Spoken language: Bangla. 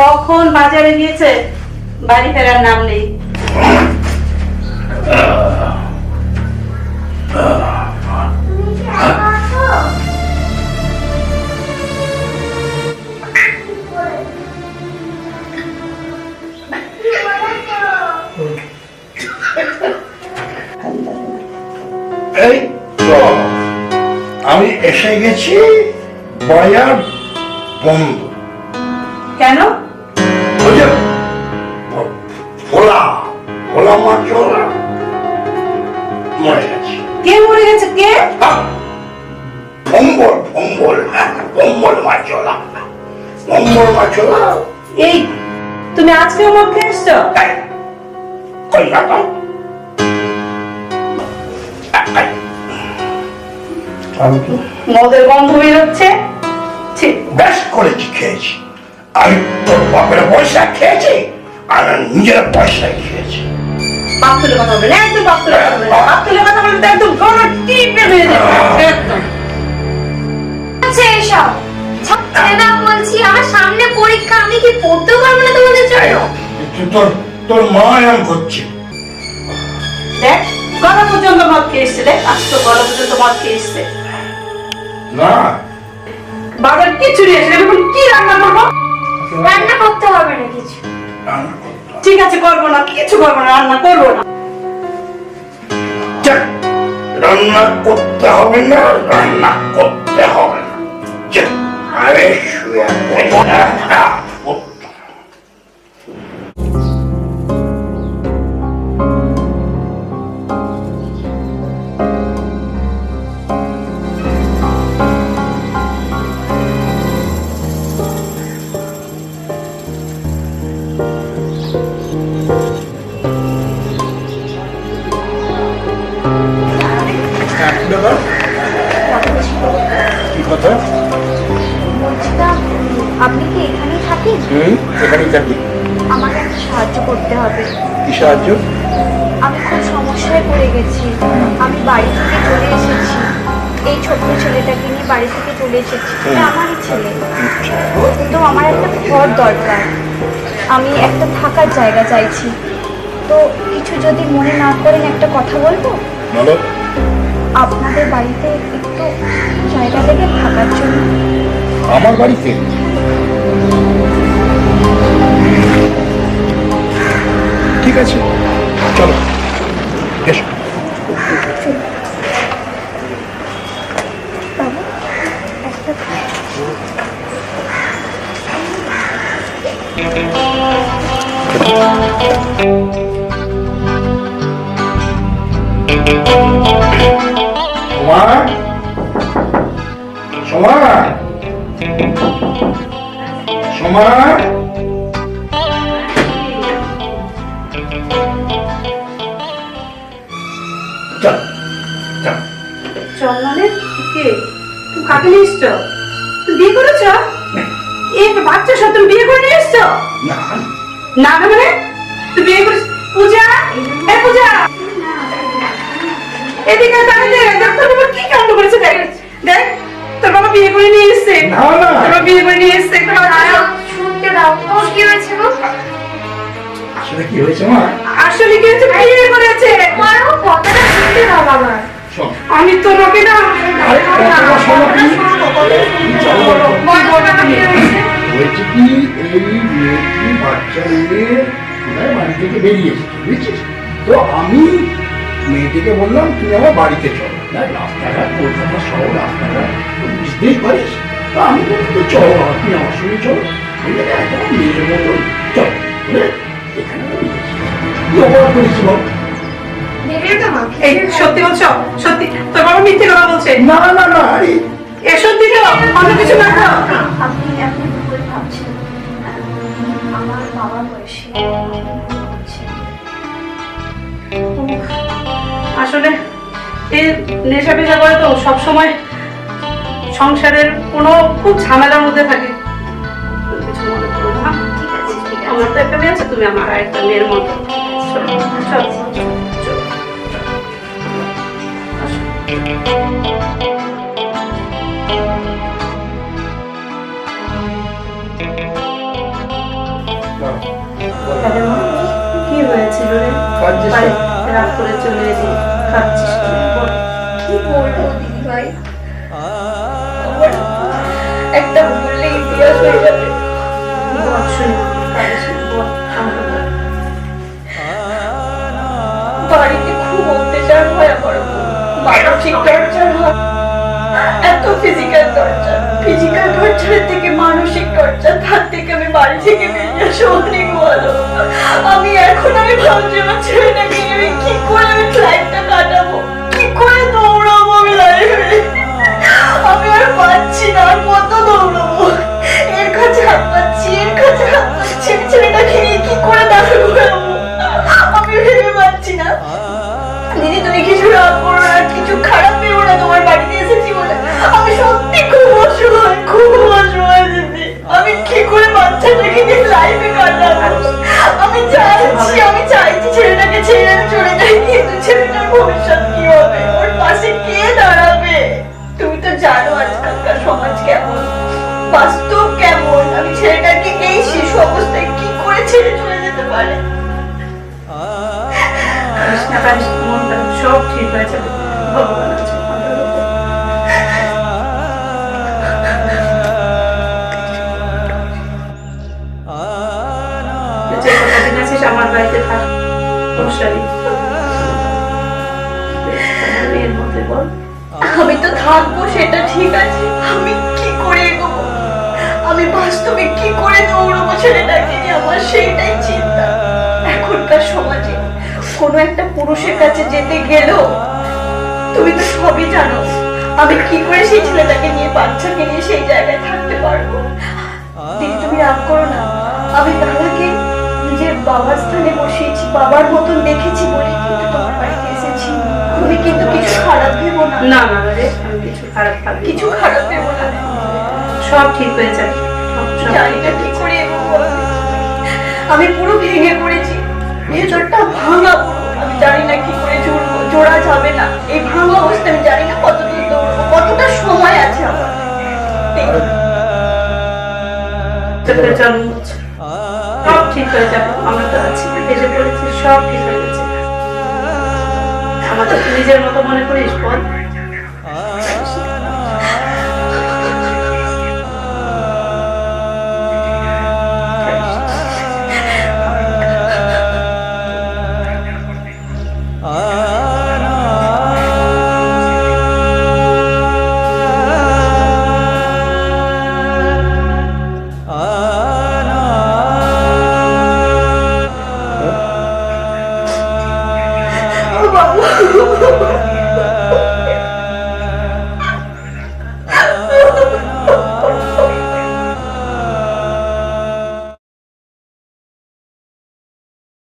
কখন বাজারে গিয়েছে? বাড়ি ফেরার নাম নেই। এই তো আমি এসে গেছি বয়ার বন্ধ। কেন? মাছ ওরা মরে গেছে। কে মরে গেছে? কে? আহ! ভম্বল ভম্বল হ্যাঁ, ভম্বল মাছলা ভম্বল মাছলা এই তুমি আজকেও মদ খেয়ে এসছো তাই কই না তো মদের গন্ধ বেরোচ্ছে। বেশ করেছি খেয়েছি। আমি তোর বাপের পয়সা খেয়েছি আর নিজের পয়সা খেয়েছি। বাপ তুলে কথা বলবে না একদম বাপ তুলে কথা বলবে বাপ তুলে কথা বললে একদম গলা টিপে মেরে দেবে আচ্ছা এসব। না বলছি আমার সামনে পরীক্ষা আমি কি পড়তেও পারব না তোমাদের জন্য? তোর তোর মা এরম করছে। দেখ গলা পর্যন্ত মদ খেয়ে এসছে আজ তো গলা পর্যন্ত মদ খেয়ে এসছে। না। বাজার কিছু নিয়ে এসে এখন কি রান্না করব? রান্না করতে হবে না কিছু। রান্না। ঠিক আছে, করব না কিছু করব না, রান্না করব না। রান্না করতে হবে না, রান্না করতে হবে না। আরে, শুয়ে বলছিলাম আপনি কি এখানেই থাকেন? হুম এখানেই থাকি। আমাকে একটা সাহায্য করতে হবে। কি সাহায্য? আমি খুব সমস্যায় পড়ে গেছি। আমি বাড়ি থেকে চলে এসেছি। এই ছোট্ট ছেলেটাকে নিয়ে বাড়ি থেকে চলে এসেছি। এটা আমারই ছেলে। তো আমার একটা ঘর দরকার। আমি একটা থাকার জায়গা চাইছি। তো কিছু যদি মনে না করেন একটা কথা বলব? বলো। আপনাদের বাড়িতে একটু জায়গা থেকে থাকার জন্য। আমার বাড়িতে? ঠিক আছে চলো এসো। বাবু একটা সোমা সোমা সোমা চল চল। চল মানে? কে? তুমি কাকে নিয়ে এসছো? তুমি বিয়ে করেছ? এই বাচ্চা সব তুমি বিয়ে করে নিয়ে এসছো? না। না মানে? তুমি বিয়ে করেছ পূজা? এ পূজা! এদিকে তাহলে দেখ তোর বাবা কি কাণ্ড করেছে দেখ। দেখ তোর বাবা বিয়ে করে নিয়ে এসছে। না, না। তোর বাবা বিয়ে করে নিয়ে এসছে একটা বাচ্চা। শুনতে দাও ও কি হয়েছে গো? আসলে কি হয়েছে মা? আসলে কি হচ্ছে বিয়ে করেছে? মারো কথাটা শুনতে দাও বাবা। আমি তো রবি না আরে কথাটা শোনো বাবা কি? হয়েছে? হয়েছে কি এই মেয়েটি বাচ্চা নিয়ে বাড়ি থেকে বেরিয়েছে বুঝেছিস? তো আমি মেয়েটিকে বললাম তুই আমার বাড়িতে চল। না রাস্তাঘাট কলকাতা শহর রাস্তাঘাট বুঝতেই পারিস তা আমি বলছি তো চল আপনি আমার সঙ্গে চল। একদম মেয়ের মতো চল। বলে এখানে কি অপরাধ করেছি বল? সত্যি বলছো? সত্যি? তোর বাবা মিথ্যে কথা বলছে? না না না আরে এ সত্যি তো অন্য কিছু না তো আপনি আপনি ভাবছেন। আমার বাবা বয়সী। আসলে এই নেশা পেশা করে তো সবসময় সংসারের কোনো খুব ঝামেলার মধ্যে থাকে। কিছু মনে করো না। ঠিক আছে ঠিক আছে আমার তো একটা মেয়ে আছে তুমি আমার একটা মেয়ের মতো। কি হয়েছিল রে? রাগ করে চলে এলি খাচ্ছিস কি বলব দিদি ভাই? একটা বললে ইতিহাস হয়ে যাবে। বাড়িতে খুব অত্যাচার হয় আমার মানসিক টর্চার হয়। এত ফিজিক্যাল টর্চার ফিজিক্যাল টর্চারের থেকে মানসিক টর্চার তার থেকে আমি বাড়ি থেকে বেরিয়ে আসা অনেক ভালো আমি এখন আমি ভাবছি আমার ছেলেটাকে আমি কি করে আমি লাইফটা কাটাবো? তো জানো আজকালকার সমাজ কেমন? বাস্তব কেমন? আমি ছেলেটাকে এই শিশু অবস্থায় কি করে ছেড়ে চলে যেতে পারে? সব ঠিক আছে আমার বাড়িতে থাক। আমি তো থাকব, সেটা ঠিক আছে। আমি কি করে এগোবো? আমি বাস্তবে কি করে দৌড়বো ছেলেটাকে নিয়ে? আমার সেইটাই চিন্তা। এখনকার সমাজে কোনো একটা পুরুষের কাছে যেতে গেলেও তুমি তো সবই জানো, আমি কি করে সেই ছেলেটাকে নিয়ে, বাচ্চাকে নিয়ে সেই জায়গায় থাকতে পারব? দিদি, তুমি রাগ করো না। আমি দাদাকে নিজের বাবার স্থানে বসিয়েছি, বাবার মতন দেখেছি বলে কিন্তু তোমার বাড়িতে তুমি কিন্তু কিছু খারাপ ভেবো না। না না রে আমি কিছু খারাপ ভাবি কিছু খারাপ ভেবো না। সব ঠিক হয়ে যাবে। জানি না কি করে আমি। পুরো ভেঙে পড়েছি। ভেতরটা ভাঙা আমি জানি না কি করে জোড়া যাবে না। এই ভাঙা অবস্থা আমি জানি না কতদূর দৌড়বো কতটা সময় আছে আমার। সব ঠিক হয়ে যাবে। আমরা তো আছি এসে পড়েছি সব ঠিক হয়ে গেছে। আমাদের নিজের মতো মনে করিস বল।